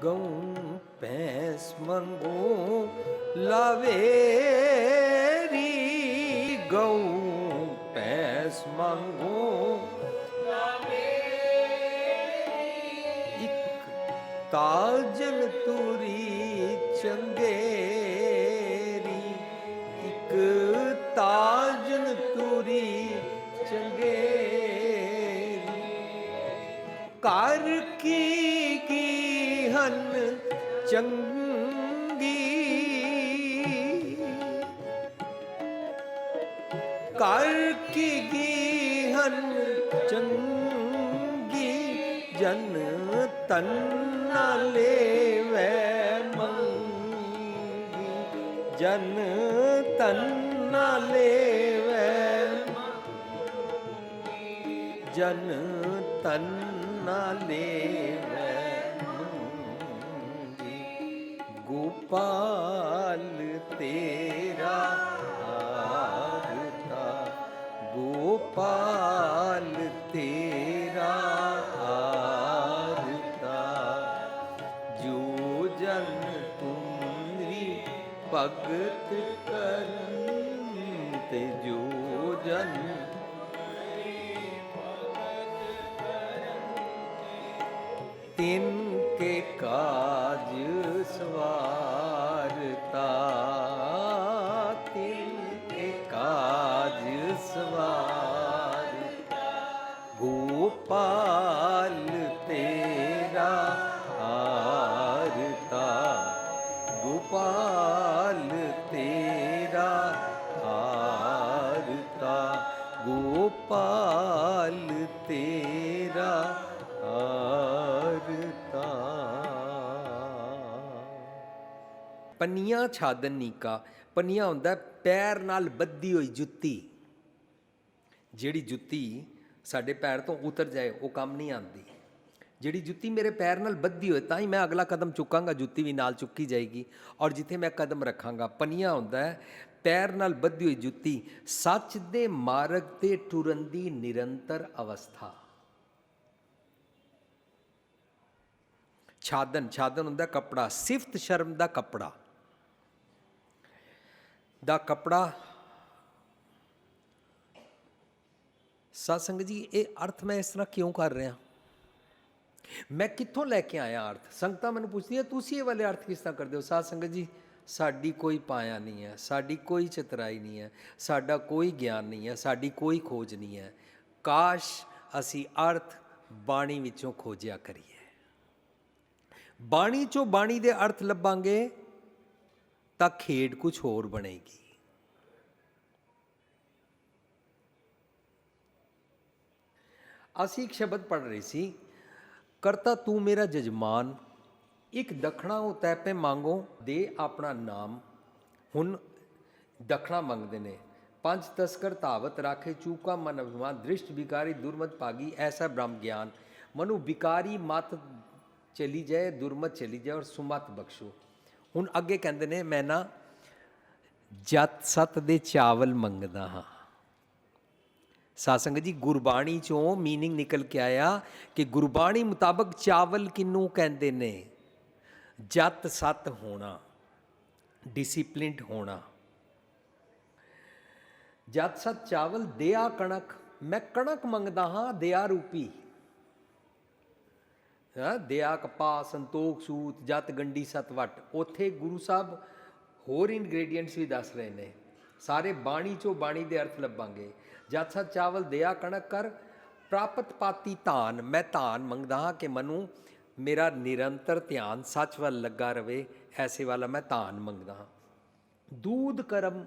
ਗਉ ਭੈਸ ਮੰਗੋ ਲਾਵੇਰੀ ਗਉ ਭੈਸ ਮੰਗੋ ਇੱਕ ਤਾਜਨ ਤੁਰੀ ਚੰਗੇਰੀ ਇੱਕ ਤਾਜਨ ਤੁਰੀ ਚੰਗੇਰੀ ਕਰ ਕੀ ਚੰਗੀ। ਕਰ ਕੀ ਕੀ ਹਨ ਚੰਗੀ, ਜਨ ਤਨ ਲੈਵੈ ਮੰਗੀ। ਜਨ ਤਨ ਲੈਵੈ ਜਨ ਤਨ ਲੈਵੈ ਪਾਲ ਤੇਰਾ ਆਰਤਾ ਗੋਪਾਲ ਤੇਰਾ ਆਰਤਾ ਜੋ ਜਨ ਤੁਮਰੀ ਭਗਤ ਕਰਨ ਤੇ ਜੋ ਜਨ ਤਿਨ ਕੇ ਕਾਜ ਸਵਾ ਪੰਨੀਆਂ ਛਾਦਨ ਨੀਕਾ, ਪੰਨੀਆਂ ਹੁੰਦਾ ਪੈਰ ਨਾਲ ਬੱਧੀ ਹੋਈ ਜੁੱਤੀ। ਜਿਹੜੀ ਜੁੱਤੀ ਸਾਡੇ ਪੈਰ ਤੋਂ ਉਤਰ ਜਾਏ, ਉਹ ਕੰਮ ਨਹੀਂ ਆਉਂਦੀ। ਜਿਹੜੀ ਜੁੱਤੀ ਮੇਰੇ ਪੈਰ ਨਾਲ ਬੱਧੀ ਹੋਏ, ਤਾਂ ਹੀ ਮੈਂ ਅਗਲਾ ਕਦਮ ਚੁੱਕਾਂਗਾ, ਜੁੱਤੀ ਵੀ ਨਾਲ ਚੁੱਕੀ ਜਾਏਗੀ। ਔਰ ਜਿੱਥੇ ਮੈਂ ਕਦਮ ਰੱਖਾਂਗਾ, ਪਨੀਆ ਹੁੰਦਾ ਹੈ, ਪੈਰ ਨਾਲ ਬੱਧੀ ਹੋਈ ਜੁੱਤੀ, ਸੱਚ ਦੇ ਮਾਰਗ ਤੇ ਟੁਰਨ ਦੀ ਨਿਰੰਤਰ ਅਵਸਥਾ। ਛਾਦਨ ਛਾਦਨ ਹੁੰਦਾ ਕਪੜਾ, ਸਿਫਤ ਸ਼ਰਮ ਦਾ ਕਪੜਾ। ਦਾ ਕਪੜਾ। ਸਤਸੰਗ ਜੀ, ਇਹ ਅਰਥ ਮੈਂ ਇਸ ਤਰ੍ਹਾਂ ਕਿਉਂ ਕਰ ਰਿਹਾ? ਮੈਂ ਕਿੱਥੋਂ ਲੈ ਕੇ ਆਇਆ ਅਰਥ? ਸੰਗਤਾਂ ਮੈਨੂੰ ਪੁੱਛਦੀਆਂ ਤੁਸੀਂ ਇਹ ਵਾਲੇ ਅਰਥ ਕਿਸ ਤਰ੍ਹਾਂ ਕਰਦੇ ਹੋ? ਸਾਧ ਸੰਗਤ ਜੀ, ਸਾਡੀ ਕੋਈ ਪਾਇਆ ਨਹੀਂ ਹੈ, ਸਾਡੀ ਕੋਈ ਚਤਰਾਈ ਨਹੀਂ ਹੈ, ਸਾਡਾ ਕੋਈ ਗਿਆਨ ਨਹੀਂ ਹੈ, ਸਾਡੀ ਕੋਈ ਖੋਜ ਨਹੀਂ ਹੈ। ਕਾਸ਼ ਅਸੀਂ ਅਰਥ ਬਾਣੀ ਵਿੱਚੋਂ ਖੋਜਿਆ ਕਰੀਏ। ਬਾਣੀ ਚੋਂ ਬਾਣੀ ਦੇ ਅਰਥ ਲੱਭਾਂਗੇ ਤਾਂ ਖੇਡ ਕੁਝ ਹੋਰ ਬਣੇਗੀ। ਅਸੀਂ ਇੱਕ ਸ਼ਬਦ ਪੜ ਰਹੇ ਸੀ, ਕਰਤਾ ਤੂੰ ਮੇਰਾ ਜਜਮਾਨ, ਇੱਕ ਦਖਣਾ ਉਹ ਤੈ ਤੈਪੇ ਮੰਗੋ, ਦੇ ਆਪਣਾ ਨਾਮ। ਹੁਣ ਦਖਣਾ ਮੰਗਦੇ ਨੇ, ਪੰਜ ਤਸਕਰ ਧਾਵਤ ਰਾਖੇ ਚੂਕਾ ਮਨ ਅਭਿਮਾਨ, ਦ੍ਰਿਸ਼ਟ ਵਿਕਾਰੀ ਦੁਰਮਤ ਭਾਗੀ, ਐਸਾ ਬ੍ਰਹਮ ਗਿਆਨ। ਮਨੁ ਵਿਕਾਰੀ ਮਤ ਚਲੀ ਜਾਏ, ਦੁਰਮਤ ਚਲੀ ਜਾਏ ਔਰ ਸੁਮਤ ਬਖਸ਼ੋ। ਹੁਣ ਅੱਗੇ ਕਹਿੰਦੇ ਨੇ ਮੈਂ ਨਾ ਜਤ ਸਤ ਦੇ ਚਾਵਲ ਮੰਗਦਾ ਹਾਂ ਸਾਧ ਸੰਗਤ ਜੀ ਗੁਰਬਾਣੀ ਚੋਂ मीनिंग ਨਿਕਲ ਕੇ ਆਇਆ ਕਿ ਗੁਰਬਾਣੀ ਮੁਤਾਬਕ ਚਾਵਲ ਕਿੰਨੂੰ ਕਹਿੰਦੇ ਨੇ ਜਤ ਸਤ ਹੋਣਾ ਡਿਸਪਲਿਨਡ ਹੋਣਾ ਜਤ ਸਤ ਚਾਵਲ ਦਿਆ ਕਣਕ ਮੈਂ ਕਣਕ ਮੰਗਦਾ ਹਾਂ ਦਿਆ ਰੂਪੀ ਦਇਆ ਦਿਆ ਕਪਾ ਸੰਤੋਖ ਸੂਤ, ਜਤ ਗੰਡੀ ਸਤ ਵਟ। ਉਥੇ ਗੁਰੂ ਸਾਹਿਬ ਹੋਰ ਇਨਗਰੀਡੀਐਂਟਸ ਵੀ ਦੱਸ ਰਹੇ ਨੇ। ਸਾਰੇ ਬਾਣੀ ਚੋਂ ਬਾਣੀ ਦੇ ਅਰਥ ਲੱਭਾਂਗੇ। ਜਤ ਸਤ ਚਾਵਲ ਦਇਆ ਕਣਕ ਕਰ, ਪ੍ਰਾਪਤ ਪਾਤੀ ਧਾਨ, ਮੈਂ ਧਾਨ ਮੰਗਦਾ ਹਾਂ ਕਿ ਮਨੂੰ ਮੇਰਾ ਨਿਰੰਤਰ ਧਿਆਨ ਸੱਚ ਵੱਲ ਲੱਗਾ ਰਵੇ, ਐਸੇ ਵਾਲਾ ਮੈਂ ਧਾਨ ਮੰਗਦਾ ਹਾਂ। ਦੂਧ ਕਰਮ,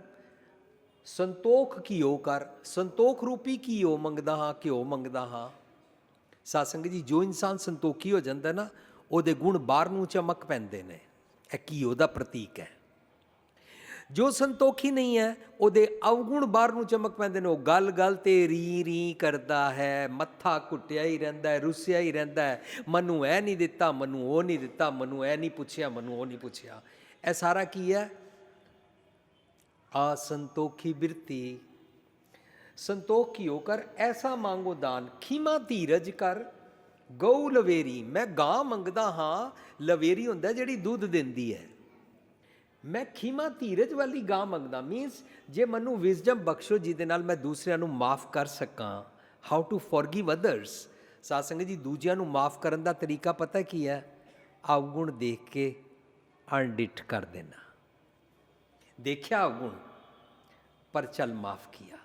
ਸੰਤੋਖ ਕੀਓ ਕਰ, ਸੰਤੋਖ ਰੂਪੀ ਕੀਓ ਮੰਗਦਾ ਹਾਂ, ਘਿਓ ਮੰਗਦਾ ਹਾਂ। ਸਾਸੰਗ ਜੀ, ਜੋ ਇਨਸਾਨ ਸੰਤੋਖੀ ਹੋ ਜਾਂਦਾ ਨਾ, ਉਹਦੇ ਗੁਣ ਬਾਹਰ ਨੂੰ ਚਮਕ ਪੈਂਦੇ ਨੇ। ਇਹ ਕੀ ਉਹਦਾ ਪ੍ਰਤੀਕ ਹੈ? ਜੋ ਸੰਤੋਖੀ ਨਹੀਂ ਹੈ, ਉਹਦੇ ਅਵਗੁਣ ਬਾਹਰ ਨੂੰ ਚਮਕ ਪੈਂਦੇ ਨੇ। ਉਹ ਗੱਲ-ਗੱਲ ਤੇ ਰੀ ਰੀ ਕਰਦਾ ਹੈ, ਮੱਥਾ ਕੁੱਟਿਆ ਹੀ ਰਹਿੰਦਾ ਹੈ, ਰੁੱਸਿਆ ਹੀ ਰਹਿੰਦਾ ਹੈ। ਮਨੂੰ ਐ ਨਹੀਂ ਦਿੱਤਾ, ਮਨੂੰ ਉਹ ਨਹੀਂ ਦਿੱਤਾ, ਮਨੂੰ ਐ ਨਹੀਂ ਪੁੱਛਿਆ, ਮਨੂੰ ਉਹ ਨਹੀਂ ਪੁੱਛਿਆ। ਇਹ ਸਾਰਾ ਕੀ ਹੈ? ਆ ਸੰਤੋਖੀ ਬਿਰਤੀ ਸੰਤੋਖ ਕੀ ਹੋ ਕਰ, ਐਸਾ ਮੰਗੋ ਦਾਨ। ਖੀਮਾ ਧੀਰਜ ਕਰ, ਗਊ ਲਵੇਰੀ। ਮੈਂ ਗਾਂ ਮੰਗਦਾ ਹਾਂ, ਲਵੇਰੀ ਹੁੰਦਾ ਜਿਹੜੀ ਦੁੱਧ ਦਿੰਦੀ ਹੈ। ਮੈਂ ਖੀਮਾ ਧੀਰਜ ਵਾਲੀ ਗਾਂ ਮੰਗਦਾ। ਮੀਨਸ ਜੇ ਮੈਨੂੰ ਵਿਜ਼ਡਮ ਬਖਸ਼ੋ, ਜਿਹਦੇ ਨਾਲ ਮੈਂ ਦੂਸਰਿਆਂ ਨੂੰ ਮਾਫ ਕਰ ਸਕਾਂ। ਹਾਊ ਟੂ ਫੋਰਗਿਵ ਅਦਰਸ ਸਾਸੰਗ ਜੀ, ਦੂਜਿਆਂ ਨੂੰ ਮਾਫ ਕਰਨ ਦਾ ਤਰੀਕਾ ਪਤਾ ਕੀ ਹੈ? ਅਵਗੁਣ ਦੇਖ ਕੇ ਅਨਡਿਟ ਕਰ ਦੇਣਾ। ਦੇਖਿਆ ਅਵਗੁਣ ਪਰ ਚਲ ਮਾਫ ਕੀਆ।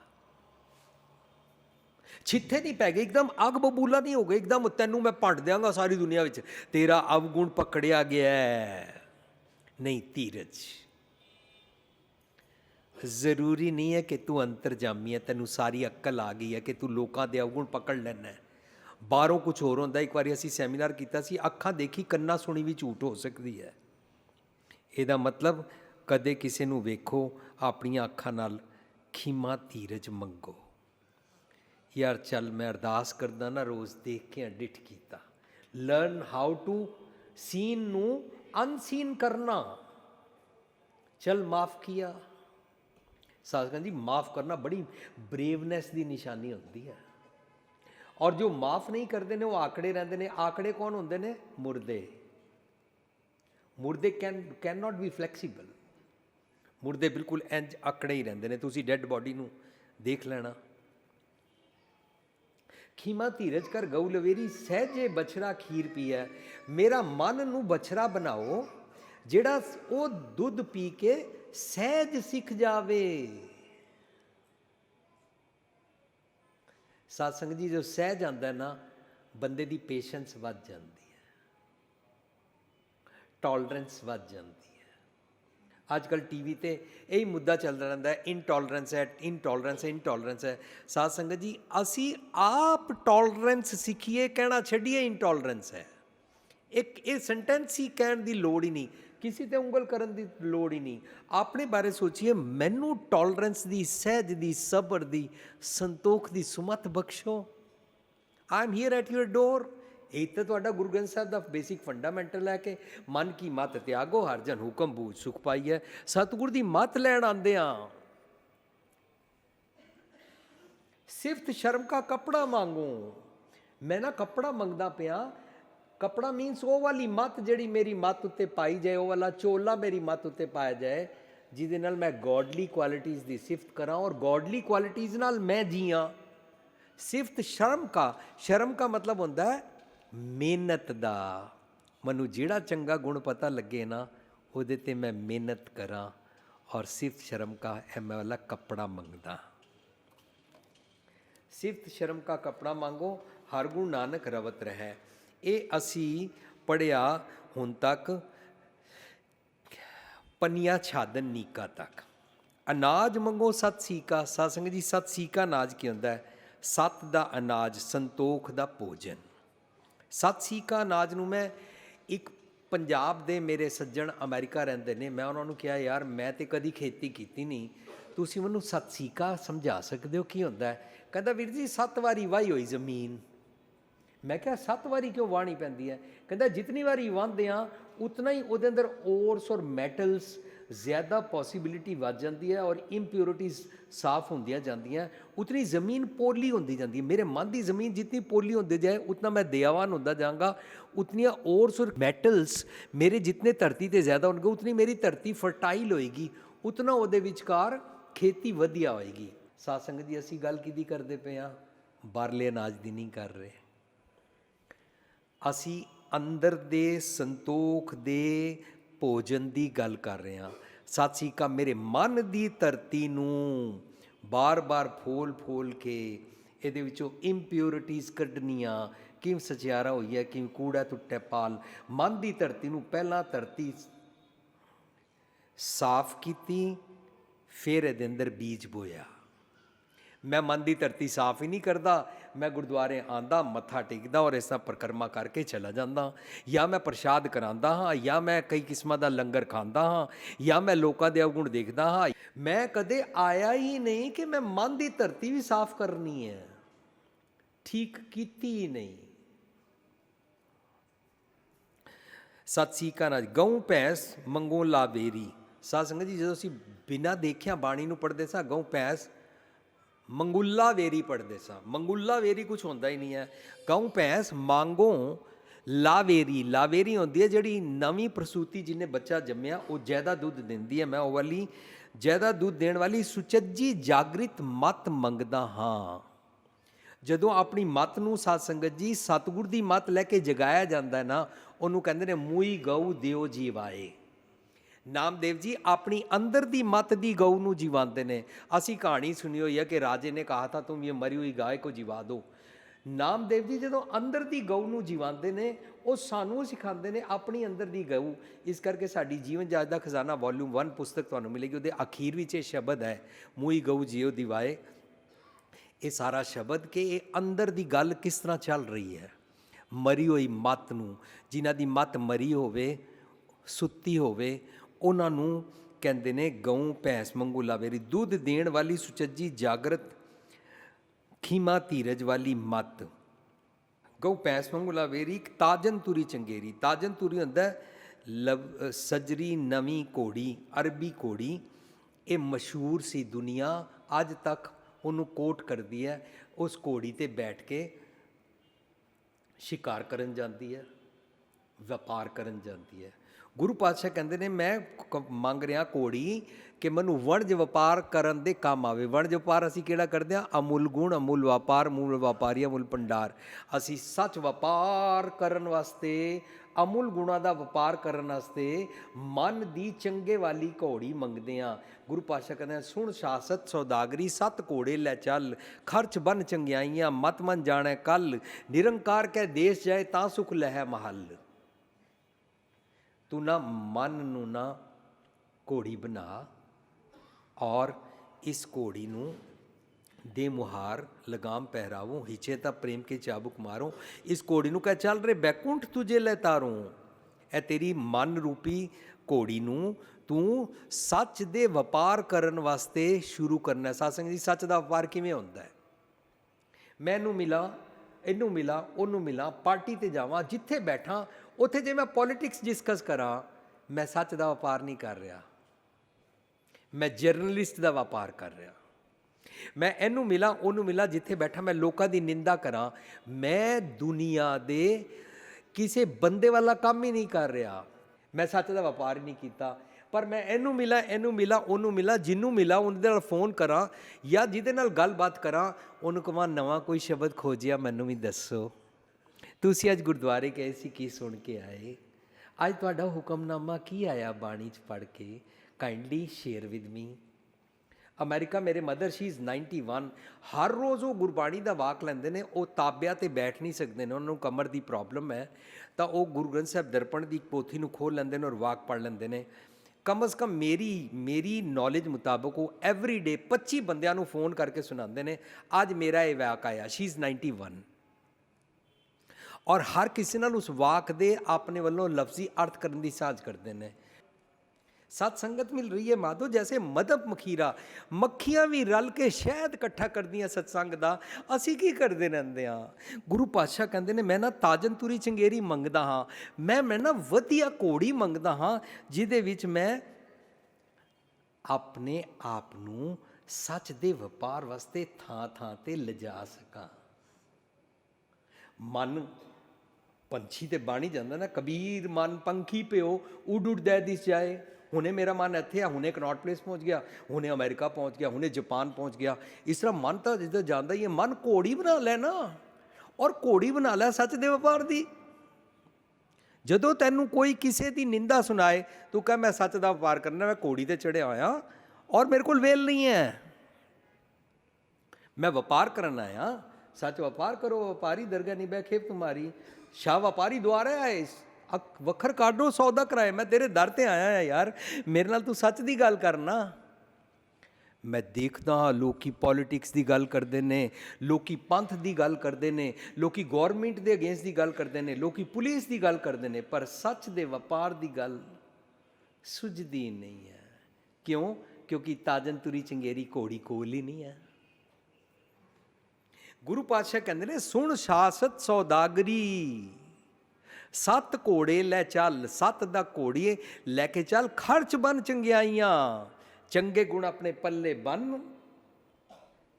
ਛਿੱਥੇ ਨਹੀਂ ਪੈ ਗਏ ਇੱਕਦਮ ਅੱਗ ਬਬੂਲਾ ਨਹੀਂ ਹੋ ਗਏ ਇੱਕਦਮ ਤੈਨੂੰ ਮੈਂ ਭੰਡ ਦਿਆਂਗਾ ਸਾਰੀ ਦੁਨੀਆ ਵਿੱਚ। ਤੇਰਾ ਅਵਗੁਣ ਪਕੜਿਆ ਗਿਆ ਨਹੀਂ, ਧੀਰਜ। ਜ਼ਰੂਰੀ ਨਹੀਂ ਹੈ ਕਿ ਤੂੰ ਅੰਤਰਜਾਮੀ ਹੈ, ਤੈਨੂੰ ਸਾਰੀ ਅਕਲ ਆ ਗਈ ਹੈ ਕਿ ਤੂੰ ਲੋਕਾਂ ਦੇ ਅਵਗੁਣ ਪਕੜ ਲੈਣਾ ਹੈ। ਬਾਹਰੋਂ ਕੁਝ ਹੋਰ ਹੁੰਦਾ, ਇੱਕ ਵਾਰੀ ਅਸੀਂ ਸੈਮੀਨਾਰ ਕੀਤਾ ਸੀ, ਅੱਖਾਂ ਦੇਖੀ, ਕੰਨਾਂ ਸੁਣੀ ਵੀ ਝੂਠ ਹੋ ਸਕਦੀ ਹੈ। ਇਹਦਾ ਮਤਲਬ, ਕਦੇ ਕਿਸੇ ਨੂੰ ਵੇਖੋ, ਆਪਣੀਆਂ ਅੱਖਾਂ ਨਾਲ ਖੀਮਾ ਧੀਰਜ ਮੰਗੋ। ਯਾਰ ਚੱਲ ਮੈਂ ਅਰਦਾਸ ਕਰਦਾ ਨਾ ਰੋਜ਼ ਦੇਖ ਕੇ ਐਡਿਟ ਕੀਤਾ। ਲਰਨ ਹਾਊ ਟੂ ਸੀਨ ਨੂੰ ਅਨਸੀਨ ਕਰਨਾ। ਚਲ ਮਾਫ ਕੀਆ। ਸਾਧ ਕਹਿੰਦੀ ਮਾਫ ਕਰਨਾ ਬੜੀ ਬਰੇਵਨੈਸ ਦੀ ਨਿਸ਼ਾਨੀ ਹੁੰਦੀ ਹੈ। ਔਰ ਜੋ ਮਾਫ ਨਹੀਂ ਕਰਦੇ ਨੇ, ਉਹ ਆਕੜੇ ਰਹਿੰਦੇ ਨੇ। ਆਕੜੇ ਕੌਣ ਹੁੰਦੇ ਨੇ? ਮੁਰਦੇ। ਮੁਰਦੇ can can not be flexible ਮੁਰਦੇ ਬਿਲਕੁਲ ਇੰਜ ਆਕੜੇ ਹੀ ਰਹਿੰਦੇ ਨੇ। ਤੁਸੀਂ ਡੈੱਡ ਬਾਡੀ ਨੂੰ ਦੇਖ ਲੈਣਾ। ਖੀਮਾ ਧੀਰਜ ਕਰ ਗਊ ਲਵੇਰੀ, ਸਹਿਜੇ ਬਛੜਾ ਖੀਰ ਪੀਐ। ਮੇਰਾ ਮਨ ਨੂੰ ਬਛੜਾ ਬਣਾਓ, ਜਿਹੜਾ ਉਹ ਦੁੱਧ ਪੀ ਕੇ ਸਹਿਜ ਸਿੱਖ ਜਾਵੇ। ਸਾਧ ਜੀ ਜੋ ਸਹਿਜ ਆਂਦਾ ਨਾ, ਬੰਦੇ ਦੀ ਪੇਸ਼ੈਂਸ ਵੱਧ ਜਾਂਦੀ ਹੈ। ਟੋਲਰੈਂਸ ਵੱਧ ਜਾਂਦੀ ਅੱਜ ਕੱਲ ਟੀਵੀ ਤੇ ਇਹੀ ਮੁੱਦਾ ਚੱਲਦਾ ਰਹਿੰਦਾ ਹੈ ਇਨਟੋਲਰੈਂਸ ਹੈ ਇਨਟੋਲਰੈਂਸ ਹੈ ਇਨਟੋਲਰੈਂਸ ਹੈ। ਸਾਧ ਸੰਗਤ ਜੀ, ਅਸੀਂ ਆਪ ਟੋਲਰੈਂਸ ਸਿੱਖੀਏ, ਕਹਿਣਾ ਛੱਡੀਏ ਇਨਟੋਲਰੈਂਸ ਹੈ। ਇੱਕ ਇਹ ਸੈਂਟੈਂਸ ਹੀ ਕਹਿਣ ਦੀ ਲੋੜ ਹੀ ਨਹੀਂ, ਕਿਸੇ ਤੇ ਉਂਗਲ ਕਰਨ ਦੀ ਲੋੜ ਹੀ ਨਹੀਂ। ਆਪਣੇ ਬਾਰੇ ਸੋਚੀਏ, ਮੈਨੂੰ ਟੋਲਰੈਂਸ ਦੀ, ਸਹਿਜ ਦੀ, ਸਬਰ ਦੀ, ਸੰਤੋਖ ਦੀ ਸੁਮਤ ਬਖਸ਼ੋ। I am here at your door ਇਹ ਤਾਂ ਤੁਹਾਡਾ ਗੁਰੂ ਗ੍ਰੰਥ ਸਾਹਿਬ ਦਾ ਬੇਸਿਕ ਫੰਡਾਮੈਂਟਲ ਹੈ ਕਿ ਮਨ ਕੀ ਮਤ ਤਿਆਗੋ, ਹਰ ਜਨ ਹੁਕਮ ਬੂਝ ਸੁਖ ਹੈ ਸਤਿਗੁਰ ਦੀ ਮਤ ਲੈਣ ਆਂਦੇ ਆ। ਸਿਫਤ ਸ਼ਰਮ ਕਾ ਕਪੜਾ ਮੰਗੋ। ਮੈਂ ਨਾ ਕਪੜਾ ਮੰਗਦਾ ਪਿਆ। ਕਪੜਾ ਮੀਨਸ ਉਹ ਵਾਲੀ ਮਤ ਜਿਹੜੀ ਮੇਰੀ ਮਤ ਉੱਤੇ ਪਾਈ ਜਾਏ, ਉਹ ਵਾਲਾ ਚੋਲਾ ਮੇਰੀ ਮਤ ਉੱਤੇ ਪਾਇਆ ਜਾਏ, ਜਿਹਦੇ ਨਾਲ ਮੈਂ ਗੋਡਲੀ ਕੁਆਲਿਟੀਆਂ ਦੀ ਸਿਫਤ ਕਰਾਂ ਔਰ ਗੋਡਲੀ ਕੁਆਲਿਟੀਆਂ ਨਾਲ ਮੈਂ ਜੀਆਂ। ਸਿਫਤ ਸ਼ਰਮ ਕਾ ਸ਼ਰਮ ਕਾ ਮਤਲਬ ਹੁੰਦਾ ਹੈ ਮਿਹਨਤ ਦਾ, ਮੈਨੂੰ ਜਿਹੜਾ ਚੰਗਾ ਗੁਣ ਪਤਾ ਲੱਗੇ ਨਾ, ਉਹਦੇ ਤੇ ਮੈਂ ਮਿਹਨਤ ਕਰਾਂ ਔਰ ਸਿਫਤ ਸ਼ਰਮ ਕਾ ਹੈ ਵਾਲਾ ਕੱਪੜਾ ਮੰਗਦਾ। ਸਿਫਤ ਸ਼ਰਮ ਕਾ ਕਪੜਾ ਮੰਗੋ, ਹਰ ਗੁਣ ਨਾਨਕ ਰਵਤ ਰਹਿ। ਇਹ ਅਸੀਂ ਪੜਿਆ ਹੁਣ ਤੱਕ, ਪਨੀਆ ਛਾਦਨ ਨੀਕਾ ਤੱਕ। ਅਨਾਜ ਮੰਗੋ ਸਤ ਸੀਕਾ ਸਤਸੰਗ ਜੀ, ਸਤ ਸੀਕਾ ਅਨਾਜ ਕੀ ਹੁੰਦਾ ਹੈ? ਸਤ ਦਾ ਅਨਾਜ, ਸੰਤੋਖ ਦਾ ਭੋਜਨ। ਸਤ ਸੀਕਾ ਅਨਾਜ ਨੂੰ ਮੈਂ ਇੱਕ ਪੰਜਾਬ ਦੇ ਮੇਰੇ ਸੱਜਣ ਅਮਰੀਕਾ ਰਹਿੰਦੇ ਨੇ। ਮੈਂ ਉਹਨਾਂ ਨੂੰ ਕਿਹਾ, ਯਾਰ, ਮੈਂ ਤੇ ਕਦੀ ਖੇਤੀ ਕੀਤੀ ਨਹੀਂ। ਤੁਸੀਂ ਮੈਨੂੰ ਸਤ ਸੀਕਾ ਸਮਝਾ ਸਕਦੇ ਹੋ, ਕੀ ਹੁੰਦਾ ਹੈ? ਕਹਿੰਦਾ, ਵੀਰ ਜੀ, ਸੱਤ ਵਾਰੀ ਵਾਹੀ ਹੋਈ ਜ਼ਮੀਨ। ਮੈਂ ਕਿਹਾ, ਸੱਤ ਵਾਰੀ ਕਿਉਂ ਵਾਹਣੀ ਪੈਂਦੀ ਹੈ? ਕਹਿੰਦਾ, ਜਿਤਨੀ ਵਾਰੀ ਵਾਹੁੰਦੇ ਆ ਉਤਨਾ ਹੀ ਉਹਦੇ ਅੰਦਰ ਓਰਸ ਔਰ ਮੈਟਲਸ ਜ਼ਿਆਦਾ ਪੋਸਿਬਿਲਿਟੀ ਵੱਧ ਜਾਂਦੀ ਹੈ ਔਰ ਇੰਪਿਉਰਿਟੀਜ਼ ਸਾਫ਼ ਹੁੰਦੀਆਂ ਜਾਂਦੀਆਂ ਉਤਨੀ ਜ਼ਮੀਨ ਪੋਲੀ ਹੁੰਦੀ ਜਾਂਦੀ ਹੈ। ਮੇਰੇ ਮਨ ਦੀ ਜ਼ਮੀਨ ਜਿਤਨੀ ਪੋਲੀ ਹੁੰਦੀ ਜਾਏ, ਉਤਨਾ ਮੈਂ ਦਇਆਵਾਨ ਹੁੰਦਾ ਜਾਵਾਂਗਾ। ਉਤਨੀਆਂ ਓਰਸ ਔਰ ਮੈਟਲਸ ਮੇਰੇ ਜਿਤਨੇ ਧਰਤੀ ਤੇ ਜ਼ਿਆਦਾ ਹੋਣਗੇ, ਉਤਨੀ ਮੇਰੀ ਧਰਤੀ ਫਰਟਾਈਲ ਹੋਏਗੀ। ਉਤਨਾ ਉਹਦੇ ਵਿਚਕਾਰ ਖੇਤੀ ਵਧੀਆ ਹੋਏਗੀ। ਸਾਧ ਸੰਗਤ ਜੀ ਅਸੀਂ ਗੱਲ ਕਿਹਦੀ ਕਰਦੇ ਪਏ ਆ ਬਾਹਰਲੇ ਅਨਾਜ ਦੀ ਨਹੀਂ ਕਰ ਰਹੇ। ਅਸੀਂ ਅੰਦਰ ਦੇ ਸੰਤੋਖ ਦੇ ਭੋਜਨ ਦੀ ਗੱਲ ਕਰ ਰਹੇ ਹਾਂ। ਸਾਥੀ ਕਾ ਮੇਰੇ ਮਨ ਦੀ ਧਰਤੀ ਨੂੰ ਬਾਰ-ਬਾਰ ਫੋਲ-ਫੋਲ ਕੇ ਇਹਦੇ ਵਿੱਚੋਂ ਇੰਪਿਉਰਿਟੀਜ਼ ਕੱਢਣੀਆਂ। ਕਿਵੇਂ ਸਚਿਆਰਾ ਹੋਈ ਹੈ ਕਿਵੇਂ ਕੂੜਾ ਟੁੱਟੇ ਪਾਲ। ਮਨ ਦੀ ਧਰਤੀ ਨੂੰ ਪਹਿਲਾਂ ਧਰਤੀ ਸਾਫ਼ ਕੀਤੀ, ਫਿਰ ਇਹਦੇ ਅੰਦਰ ਬੀਜ ਬੋਇਆ। ਮੈਂ ਮਨ ਦੀ ਧਰਤੀ ਸਾਫ਼ ਹੀ ਨਹੀਂ ਕਰਦਾ, ਮੈਂ ਗੁਰਦੁਆਰੇ ਆਂਦਾ ਮੱਥਾ ਟੇਕਦਾ ਔਰ ਇਸ ਤਰ੍ਹਾਂ ਪ੍ਰਕਰਮਾ ਕਰਕੇ ਚਲਾ ਜਾਂਦਾ। ਜਾਂ ਮੈਂ ਪ੍ਰਸ਼ਾਦ ਕਰਾਂਦਾ ਹਾਂ, ਜਾਂ ਮੈਂ ਕਈ ਕਿਸਮਾਂ ਦਾ ਲੰਗਰ ਖਾਂਦਾ ਹਾਂ, ਜਾਂ ਮੈਂ ਲੋਕਾਂ ਦੇ ਅਵਗੁਣ ਦੇਖਦਾ ਹਾਂ। ਮੈਂ ਕਦੇ ਆਇਆ ਹੀ ਨਹੀਂ ਕਿ ਮੈਂ ਮਨ ਦੀ ਧਰਤੀ ਵੀ ਸਾਫ਼ ਕਰਨੀ ਹੈ। ਠੀਕ ਕੀਤੀ ਹੀ ਨਹੀਂ। ਸਤਸੀ ਕਾ ਨਾ ਗਊ, ਭੈਂਸ, ਮੰਗੋ, ਲਾਵੇਰੀ। ਸਾਧ ਸੰਗਤ ਜੀ, ਜਦੋਂ ਅਸੀਂ ਬਿਨਾਂ ਦੇਖਿਆ ਬਾਣੀ ਨੂੰ ਪੜ੍ਹਦੇ ਸਾਂ, ਗਊ, ਭੈਂਸ ਮੰਗੁੱਲਾ ਵੇਰੀ ਪੜਦੇ ਸਾਂ। ਮੰਗੁੱਲਾ ਵੇਰੀ ਕੁਝ ਹੁੰਦਾ ਹੀ ਨਹੀਂ ਹੈ। ਗਊ, ਭੈਂਸ, ਮੰਗੋ, ਲਾਵੇਰੀ। ਲਾਵੇਰੀ ਹੁੰਦੀ ਹੈ ਜਿਹੜੀ ਨਵੀਂ ਪ੍ਰਸੂਤੀ ਜਿਹਨੇ ਬੱਚਾ ਜੰਮਿਆ, ਉਹ ਜ਼ਿਆਦਾ ਦੁੱਧ ਦਿੰਦੀ ਹੈ। ਮੈਂ ਉਹ ਵਾਲੀ ਜ਼ਿਆਦਾ ਦੁੱਧ ਦੇਣ ਵਾਲੀ ਸੁਚੱਜੀ, ਜਾਗਰਿਤ ਮਤ ਮੰਗਦਾ ਹਾਂ। ਜਦੋਂ ਆਪਣੀ ਮਤ ਨੂੰ ਸਾਧ ਸੰਗਤ ਜੀ, ਸਤਿਗੁਰ ਦੀ ਮਤ ਲੈ ਕੇ ਜਗਾਇਆ ਜਾਂਦਾ ਹੈ ਨਾ, ਉਹਨੂੰ ਕਹਿੰਦੇ ਨੇ ਮੂਈ ਗਊ ਦਿਓ ਜੀਵਾਏ। ਨਾਮਦੇਵ ਜੀ, ਆਪਣੀ ਅੰਦਰ ਦੀ ਮਤ ਦੀ ਗਊ ਨੂੰ ਜਿਵਾਉਂਦੇ ਨੇ। ਅਸੀਂ ਕਹਾਣੀ ਸੁਣੀ ਹੋਈ ਹੈ ਕਿ ਰਾਜੇ ਨੇ ਕਹਾ ਤਾਂ ਤੂੰ ਇਹ ਮਰੀ ਹੋਈ ਗਾਏ ਕੋ ਜਿਵਾ ਦਿਓ ਨਾਮਦੇਵ ਜੀ, ਜਦੋਂ ਅੰਦਰ ਦੀ ਗਊ ਨੂੰ ਜਿਵਾਉਂਦੇ ਨੇ, ਉਹ ਸਾਨੂੰ ਸਿਖਾਉਂਦੇ ਨੇ ਆਪਣੀ ਅੰਦਰ ਦੀ ਗਊ। ਇਸ ਕਰਕੇ ਸਾਡੀ ਜੀਵਨ ਜਾਚ ਦਾ ਖਜ਼ਾਨਾ ਵੋਲਿਊਮ 1 ਪੁਸਤਕ ਤੁਹਾਨੂੰ ਮਿਲੇਗੀ। ਉਹਦੇ ਅਖੀਰ ਵਿੱਚ ਇਹ ਸ਼ਬਦ ਹੈ, ਮੂਈ ਗਊ ਜਿਉ ਦਿਵਾਏ। ਇਹ ਸਾਰਾ ਸ਼ਬਦ ਕਿ ਇਹ ਅੰਦਰ ਦੀ ਗੱਲ ਕਿਸ ਤਰ੍ਹਾਂ ਚੱਲ ਰਹੀ ਹੈ? ਮਰੀ ਹੋਈ ਮਤ ਨੂੰ, ਜਿਨ੍ਹਾਂ ਦੀ ਮਤ ਮਰੀ ਹੋਵੇ, ਸੁੱਤੀ ਹੋਵੇ ਉਹਨਾਂ ਨੂੰ ਕਹਿੰਦੇ ਨੇ ਗਊ ਭੈਂਸ ਮੰਗੂਲਾ ਵੇਰੀ ਦੁੱਧ ਦੇਣ ਵਾਲੀ ਸੁਚੱਜੀ ਜਾਗਰਤ ਖੀਮਾ ਧੀਰਜ ਵਾਲੀ ਮਤ। ਗਊ ਭੈਂਸ ਮੰਗੂਲਾ ਵੇਰੀ ਇੱਕ ਤਾਜਨ ਤੁਰੀ ਚੰਗੇਰੀ। ਤਾਜਨ ਤੁਰੀ ਹੁੰਦਾ ਲਵ ਅ, ਸਜਰੀ ਨਵੀਂ ਘੋੜੀ ਅਰਬੀ ਘੋੜੀ। ਇਹ ਮਸ਼ਹੂਰ ਸੀ ਦੁਨੀਆ। ਅੱਜ ਤੱਕ ਉਹਨੂੰ ਕੋਟ ਕਰਦੀ ਹੈ। ਉਸ ਘੋੜੀ ਤੇ ਬੈਠ ਕੇ ਸ਼ਿਕਾਰ ਕਰਨ ਜਾਂਦੀ ਹੈ ਵਪਾਰ ਕਰਨ ਜਾਂਦੀ ਹੈ। ਗੁਰੂ ਪਾਤਸ਼ਾਹ ਕਹਿੰਦੇ ਨੇ, ਮੈਂ ਕ- ਮੰਗ ਰਿਹਾ ਕੋੜੀ ਕਿ ਮੈਨੂੰ ਵਣਜ ਵਪਾਰ ਕਰਨ ਦੇ ਕੰਮ ਆਵੇ। ਵਣਜ ਵਪਾਰ ਅਸੀਂ ਕਿਹੜਾ ਕਰਦੇ ਆ ਅਮੁੱਲ ਗੁਣ, ਅਮੁੱਲ ਵਪਾਰ, ਮੂਲ ਵਪਾਰੀ, ਅਮੁੱਲ ਭੰਡਾਰ। ਅਸੀਂ ਸੱਚ ਵਪਾਰ ਕਰਨ ਵਾਸਤੇ, ਅਮੁੱਲ ਗੁਣਾ ਦਾ ਵਪਾਰ ਕਰਨ ਵਾਸਤੇ ਮਨ ਦੀ ਚੰਗੇ ਵਾਲੀ ਘੋੜੀ ਮੰਗਦੇ ਆ ਗੁਰੂ ਪਾਤਸ਼ਾਹ ਕਹਿੰਦੇ ਸੁਣ ਸ਼ਾਸਤ ਸੌਦਾਗਰੀ, ਸਤ ਘੋੜੇ ਲੈ ਚੱਲ। ਖਰਚ ਬਨ ਚੰਗਿਆਈਆਂ, ਮਤ ਮਨ ਜਾਣੈ ਕੱਲ। ਨਿਰੰਕਾਰ ਕੈ ਦੇਸ਼ ਜਾਏ, ਤਾਂ ਸੁਖ ਲਹਿ ਮਹੱਲ। ਤੂੰ ਨਾ ਮਨ ਨੂੰ ਨਾ ਘੋੜੀ ਬਣਾ ਔਰ ਇਸ ਘੋੜੀ ਨੂੰ ਦੇ ਮੁਹਾਰ ਲਗਾਮ ਪਹਿਰਾਵੋ ਹਿਚੇ ਤਾਂ ਪ੍ਰੇਮ ਕੇ ਚਾਬੁਕ ਮਾਰੋ। ਇਸ ਘੋੜੀ ਨੂੰ ਕਹ, ਚੱਲ ਰੇ ਬੈਕੁੰਠ ਤੁਝੇ ਲੈ ਤਾਰੋ। ਇਹ ਤੇਰੀ ਮਨ ਰੂਪੀ ਘੋੜੀ ਨੂੰ ਤੂੰ ਸੱਚ ਦੇ ਵਪਾਰ ਕਰਨ ਵਾਸਤੇ ਸ਼ੁਰੂ ਕਰਨਾ ਹੈ। ਸਾਸੰਗ ਜੀ, ਸੱਚ ਦਾ ਵਪਾਰ ਕਿਵੇਂ ਹੁੰਦਾ ਹੈ? ਮੈਨੂੰ ਮਿਲਾ, ਇਹਨੂੰ ਮਿਲਾ, ਉਹਨੂੰ ਮਿਲਾ, ਪਾਰਟੀ ਤੇ ਜਾਵਾਂ, ਜਿੱਥੇ ਬੈਠਾਂ ਉੱਥੇ ਜੇ ਮੈਂ ਪੋਲਿਟਿਕਸ ਡਿਸਕਸ ਕਰਾਂ, ਮੈਂ ਸੱਚ ਦਾ ਵਪਾਰ ਨਹੀਂ ਕਰ ਰਿਹਾ। ਮੈਂ ਜਰਨਲਿਸਟ ਦਾ ਵਪਾਰ ਕਰ ਰਿਹਾ। ਮੈਂ ਇਹਨੂੰ ਮਿਲਾਂ, ਉਹਨੂੰ ਮਿਲਾਂ, ਜਿੱਥੇ ਬੈਠਾ ਮੈਂ ਲੋਕਾਂ ਦੀ ਨਿੰਦਾ ਕਰਾਂ। ਮੈਂ ਦੁਨੀਆ ਦੇ ਕਿਸੇ ਬੰਦੇ ਵਾਲਾ ਕੰਮ ਹੀ ਨਹੀਂ ਕਰ ਰਿਹਾ। ਮੈਂ ਸੱਚ ਦਾ ਵਪਾਰ ਨਹੀਂ ਕੀਤਾ। ਪਰ ਮੈਂ ਇਹਨੂੰ ਮਿਲਾਂ ਇਹਨੂੰ ਮਿਲਾਂ, ਉਹਨੂੰ ਮਿਲਾਂ ਜਿੰਨੂੰ ਮਿਲਾਂ, ਉਹਦੇ ਨਾਲ ਫੋਨ ਕਰਾਂ ਜਾਂ ਜਿਹਦੇ ਨਾਲ ਗੱਲਬਾਤ ਕਰਾਂ, ਉਹਨੂੰ ਕਹਾਂ ਨਵਾਂ ਕੋਈ ਸ਼ਬਦ ਖੋਜਿਆ, ਮੈਨੂੰ ਵੀ ਦੱਸੋ। ਤੁਸੀਂ ਅੱਜ ਗੁਰਦੁਆਰੇ ਗਏ ਸੀ, ਕੀ ਸੁਣ ਕੇ ਆਏ? ਅੱਜ ਤੁਹਾਡਾ ਹੁਕਮਨਾਮਾ ਕੀ ਆਇਆ ਬਾਣੀ ਚ ਪੜ੍ਹ ਕੇ? Kindly share with me America ਮੇਰੇ ਮਦਰ ਸ਼ੀ ਇਜ਼ 91 ਹਰ ਰੋਜ਼ ਉਹ ਗੁਰਬਾਣੀ ਦਾ ਵਾਕ ਲੈਂਦੇ ਨੇ, ਉਹ ਤਾਬਿਆਂ ਤੇ ਬੈਠ ਨਹੀਂ ਸਕਦੇ ਨੇ, ਉਹਨਾਂ ਨੂੰ ਕਮਰ ਦੀ ਪ੍ਰੋਬਲਮ ਹੈ। ਤਾਂ ਉਹ ਗੁਰੂ ਗ੍ਰੰਥ ਸਾਹਿਬ ਦਰਪਣ ਦੀ ਪੋਥੀ ਨੂੰ ਖੋਲ ਲੈਂਦੇ ਨੇ ਔਰ ਵਾਕ ਪੜ੍ਹ ਲੈਂਦੇ ਨੇ। ਕਮ ਅਜ਼ ਕਮ ਮੇਰੀ ਮੇਰੀ ਨੌਲੇਜ ਮੁਤਾਬਕ ਉਹ ਐਵਰੀ ਡੇ 25 ਬੰਦਿਆਂ ਨੂੰ ਫੋਨ ਕਰਕੇ ਸੁਣਾਉਂਦੇ ਨੇ, ਅੱਜ ਮੇਰਾ ਇਹ ਵਾਕ ਆਇਆ ਸ਼ੀ ਇਜ਼ 91 ਔਰ ਹਰ ਕਿਸੇ ਨਾਲ ਉਸ ਵਾਕ ਦੇ ਆਪਣੇ ਵੱਲੋਂ ਲਫ਼ਜ਼ੀ ਅਰਥ ਕਰਨ ਦੀ ਸਾਂਝ ਕਰਦੇ ਨੇ। ਸਤ ਸੰਗਤ ਮਿਲ ਰਹੀ ਹੈ ਮਾਧੋ, ਜੈਸੇ ਮਦਬ ਮਖੀਰਾ। ਮੱਖੀਆਂ ਵੀ ਰਲ ਕੇ ਸ਼ਹਿਦ ਇਕੱਠਾ ਕਰਦੀਆਂ ਸਤਸੰਗ ਦਾ। ਅਸੀਂ ਕੀ ਕਰਦੇ ਰਹਿੰਦੇ ਆ ਗੁਰੂ ਪਾਤਸ਼ਾਹ ਕਹਿੰਦੇ ਨੇ, ਮੈਂ ਨਾ ਤਾਜਨ ਤੁਰੀ ਚੰਗੇਰੀ ਮੰਗਦਾ ਹਾਂ। ਮੈਂ ਮੈਂ ਨਾ ਵਧੀਆ ਘੋੜੀ ਮੰਗਦਾ ਹਾਂ, ਜਿਹਦੇ ਵਿੱਚ ਮੈਂ ਆਪਣੇ ਆਪ ਨੂੰ ਸੱਚ ਦੇ ਵਪਾਰ ਵਾਸਤੇ ਥਾਂ ਥਾਂ ਤੇ ਲਿਜਾ ਸਕਾਂ। ਮਨ ਪੰਛੀ ਤੇ ਬਾਣੀ ਜਾਂਦਾ ਨਾ। ਕਬੀਰ ਮਨ ਪੰਖੀ ਪਿਓ ਉਡ ਉਡਦਾ ਦਿਸ ਜਾਏ। ਹੁਣੇ ਮੇਰਾ ਮਨ ਇੱਥੇ ਆ, ਹੁਣੇ ਕਨੌਟ ਪਲੇਸ ਪਹੁੰਚ ਗਿਆ, ਹੁਣੇ ਅਮਰੀਕਾ ਪਹੁੰਚ ਗਿਆ, ਹੁਣੇ ਜਾਪਾਨ ਪਹੁੰਚ ਗਿਆ। ਇਸ ਤਰ੍ਹਾਂ ਮਨ ਤਾਂ ਜਿੱਦਾਂ ਜਾਂਦਾ ਹੀ ਹੈ। ਮਨ ਘੋੜੀ ਬਣਾ ਲੈ ਨਾ। ਔਰ ਘੋੜੀ ਬਣਾ ਲੈ ਸੱਚ ਦੇ ਵਪਾਰ ਦੀ। ਜਦੋਂ ਤੈਨੂੰ ਕੋਈ ਕਿਸੇ ਦੀ ਨਿੰਦਾ ਸੁਣਾਏ, ਤੂੰ ਕਹ, ਮੈਂ ਸੱਚ ਦਾ ਵਪਾਰ ਕਰਨਾ, ਮੈਂ ਘੋੜੀ ਤੇ ਚੜਿਆ ਹੋਇਆ ਔਰ ਮੇਰੇ ਕੋਲ ਵੇਲ ਨਹੀਂ ਹੈ। ਮੈਂ ਵਪਾਰ ਕਰਨ ਆਇਆ। ਸੱਚ ਵਪਾਰ ਕਰੋ, ਵਪਾਰੀ ਦਰਗਾਹ ਨਹੀਂ ਬੈਖੇਪ ਤੁਮਾਰੀ ਸ਼ਾਹ ਵਪਾਰੀ ਦੁਆਰਾ ਆਏ ਅਕ- ਵਖਰ ਕਾਢੋ ਸੌਦਾ ਕਰਾਏ ਮੈਂ ਤੇਰੇ ਦਰ ਤੇ ਆਇਆ ਆ ਯਾਰ। ਮੇਰੇ ਨਾਲ ਤੂੰ ਸੱਚ ਦੀ ਗੱਲ ਕਰਨਾ ਮੈਂ ਦੇਖਦਾ ਹਾਂ ਲੋਕੀ ਪੋਲਿਟਿਕਸ ਦੀ ਗੱਲ ਕਰਦੇ ਨੇ, ਲੋਕੀ ਪੰਥ ਦੀ ਗੱਲ ਕਰਦੇ ਨੇ, ਲੋਕੀ ਗਵਰਨਮੈਂਟ ਦੇ ਅਗੇਂਸਟ ਦੀ ਗੱਲ ਕਰਦੇ ਨੇ, ਲੋਕੀ ਪੁਲਿਸ ਦੀ ਗੱਲ ਕਰਦੇ ਨੇ, ਪਰ ਸੱਚ ਦੇ ਵਪਾਰ ਦੀ ਗੱਲ ਸੁਝਦੀ ਨਹੀਂ ਹੈ। ਕਿਉਂ? ਕਿਉਂਕਿ ਤਾਜਨ ਤੁਰੀ ਚੰਗੇਰੀ ਘੋੜੀ ਕੋਲ ਹੀ ਨਹੀਂ ਹੈ। ਗੁਰੂ ਪਾਤਸ਼ਾਹ ਕਹਿੰਦੇ ਨੇ, ਸੁਣ ਸ਼ਾਸਤ ਸੌਦਾਗਰੀ, ਸੱਤ ਘੋੜੇ ਲੈ ਚੱਲ, ਸੱਤ ਦਾ ਘੋੜੀਏ ਲੈ ਕੇ ਚੱਲ, ਖਰਚ ਬਨ ਚੰਗਿਆਈਆਂ, ਚੰਗੇ ਗੁਣ ਆਪਣੇ ਪੱਲੇ ਬੰਨ,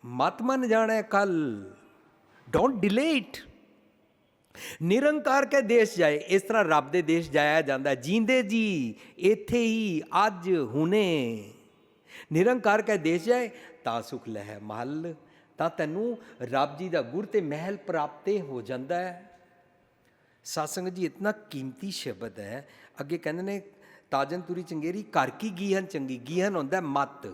ਮਤ ਮਨ ਜਾਣਾ ਕੱਲ ਡੋਂਟ ਡਿਲੇ ਇਟ ਨਿਰੰਕਾਰ ਕੇ ਦੇਸ਼ ਜਾਏ, ਇਸ ਤਰ੍ਹਾਂ ਰੱਬ ਦੇ ਦੇਸ਼ ਜਾਇਆ ਜਾਂਦਾ, ਜੀਂਦੇ ਜੀ, ਇੱਥੇ ਹੀ, ਅੱਜ ਹੁਨੇ ਨਿਰੰਕਾਰ ਕੇ ਦੇਸ਼ ਜਾਏ, ਤਾਂ ਸੁਖ ਲਹਿ ਮਹਲ। ਤਾਂ ਤੈਨੂੰ ਰੱਬ ਜੀ ਦਾ ਗੁਰ ਤੇ ਮਹਿਲ ਪ੍ਰਾਪਤੇ ਹੋ ਜਾਂਦਾ ਹੈ। ਸਾਸੰਗ ਜੀ, ਇਤਨਾ ਕੀਮਤੀ ਸ਼ਬਦ ਹੈ। ਅੱਗੇ ਕਹਿੰਦੇ ਨੇ, ਤਾਜਨ ਤੁਰੀ ਚੰਗੇਰੀ, ਘਰ ਕੀ ਗੀਹਨ ਚੰਗੀ? ਗੀਹਨ ਹੁੰਦਾ ਹੈ ਮਤ।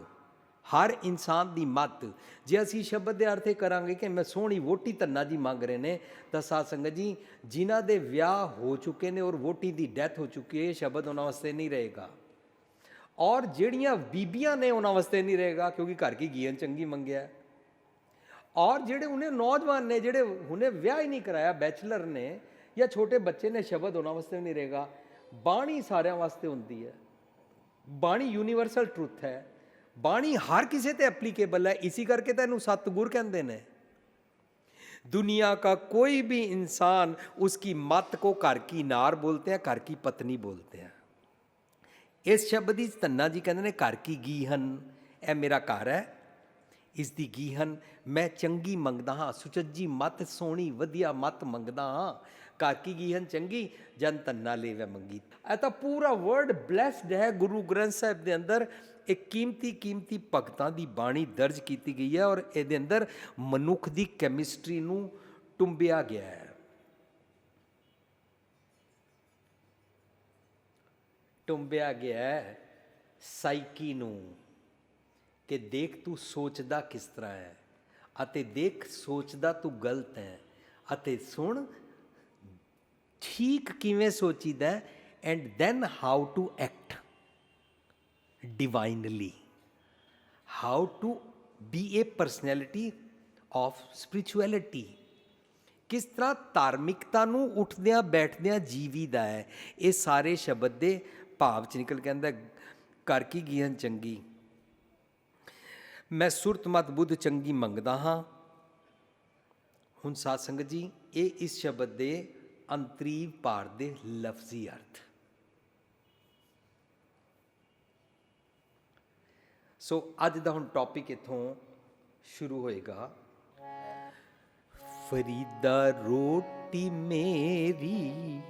ਹਰ ਇਨਸਾਨ ਦੀ ਮਤ। ਜੇ ਅਸੀਂ ਸ਼ਬਦ ਦੇ ਅਰਥ ਇਹ ਕਰਾਂਗੇ ਕਿ ਮੈਂ ਸੋਹਣੀ ਵੋਟੀ ਧੰਨਾ ਜੀ ਮੰਗ ਰਹੇ ਨੇ, ਤਾਂ ਸਾਧ ਸੰਗਤ ਜੀ, ਜਿਨ੍ਹਾਂ ਦੇ ਵਿਆਹ ਹੋ ਚੁੱਕੇ ਨੇ ਔਰ ਵੋਟੀ ਦੀ ਡੈਥ ਹੋ ਚੁੱਕੀ ਹੈ, ਇਹ ਸ਼ਬਦ ਉਹਨਾਂ ਵਾਸਤੇ ਨਹੀਂ ਰਹੇਗਾ। ਔਰ ਜਿਹੜੀਆਂ ਬੀਬੀਆਂ ਨੇ ਉਹਨਾਂ ਵਾਸਤੇ ਨਹੀਂ ਰਹੇਗਾ, ਕਿਉਂਕਿ ਘਰ ਕੀ ਗੀਹਨ ਚੰਗੀ ਮੰਗਿਆ। ਔਰ ਜਿਹੜੇ ਉਹਨੇ ਨੌਜਵਾਨ ਨੇ ਜਿਹੜੇ ਹੁਣੇ ਵਿਆਹ ਹੀ ਨਹੀਂ ਕਰਾਇਆ ਬੈਚਲਰ ਨੇ ਜਾਂ ਛੋਟੇ ਬੱਚੇ ਨੇ ਸ਼ਬਦ ਉਹਨਾਂ ਵਾਸਤੇ ਵੀ ਨਹੀਂ ਰਹੇਗਾ ਬਾਣੀ ਸਾਰਿਆਂ ਵਾਸਤੇ ਹੁੰਦੀ ਹੈ ਬਾਣੀ ਯੂਨੀਵਰਸਲ ਟਰੁੱਥ ਹੈ ਬਾਣੀ ਹਰ ਕਿਸੇ ਤੇ ਐਪਲੀਕੇਬਲ ਹੈ ਇਸੇ ਕਰਕੇ ਤਾਂ ਇਹਨੂੰ ਸਤਿਗੁਰ ਕਹਿੰਦੇ ਨੇ दुनिया का कोई भी इंसान उसकी मत को घर की नार बोलते हैं घर की पत्नी बोलते हैं ਇਸ ਸ਼ਬਦ ਦੀ ਤੰਨਾ ਜੀ ਕਹਿੰਦੇ ਨੇ ਘਰ ਕੀ ਗੀਹਨ ਇਹ ਮੇਰਾ ਘਰ ਹੈ ਇਸ ਦੀ ਗੀਹਨ ਮੈਂ ਚੰਗੀ ਮੰਗਦਾ ਹਾਂ, ਸੁਚੱਜੀ ਮਤ ਸੋਹਣੀ, ਵਧੀਆ ਮਤ ਮੰਗਦਾ ਹਾਂ। ਕਾਕੀ ਗੀਹਨ ਚੰਗੀ, ਜਨ ਤੰਨਾ ਲੇਵੇ ਮੰਗੀ। ਇਹ ਤਾਂ ਪੂਰਾ ਵਰਡ ਬlesed ਹੈ ਗੁਰੂ ਗ੍ਰੰਥ ਸਾਹਿਬ ਦੇ ਅੰਦਰ। ਇੱਕ ਕੀਮਤੀ ਕੀਮਤੀ ਭਗਤਾਂ ਦੀ ਬਾਣੀ ਦਰਜ ਕੀਤੀ ਗਈ ਹੈ ਔਰ ਇਹਦੇ ਅੰਦਰ ਮਨੁੱਖ ਦੀ ਕੈਮਿਸਟਰੀ ਨੂੰ ਟੁੰਬਿਆ ਗਿਆ ਹੈ। ਟੁੰਬਿਆ ਗਿਆ ਹੈ ਸਾਈਕੀ ਨੂੰ। ਕਿ ਦੇਖ ਤੂੰ ਸੋਚਦਾ ਕਿਸ ਤਰ੍ਹਾਂ ਹੈ ਅਤੇ ਦੇਖ ਸੋਚਦਾ ਤੂੰ ਗਲਤ ਹੈ ਅਤੇ ਸੁਣ, ਠੀਕ ਕਿਵੇਂ ਸੋਚੀਦਾ and then how to act divinely how to be a personality of spirituality. ਕਿਸ ਤਰ੍ਹਾਂ ਧਾਰਮਿਕਤਾ ਨੂੰ ਉੱਠਦਿਆਂ ਬੈਠਦਿਆਂ ਜੀਵੀਦਾ ਹੈ, ਇਹ ਸਾਰੇ ਸ਼ਬਦ ਦੇ ਭਾਵ ਚ ਨਿਕਲ ਕੇ ਆਂਦਾ ਕਰ ਕੀ ਗੀਹਨ ਚੰਗੀ। ਮੈਂ ਸੁਰਤ ਮਤ ਬੁੱਧ ਚੰਗੀ ਮੰਗਦਾ ਹਾਂ। ਹੁਣ ਸਾਧ ਸੰਗਤ ਜੀ, ਇਹ ਇਸ ਸ਼ਬਦ ਦੇ ਅੰਤਰੀਵ ਭਾਰ ਦੇ ਲਫ਼ਜ਼ੀ ਅਰਥ। ਸੋ ਅੱਜ ਦਾ ਹੁਣ ਟੌਪਿਕ ਇਥੋਂ ਸ਼ੁਰੂ ਹੋਏਗਾ। ਫਰੀਦਾ ਰੋਟੀ ਮੇਰੀ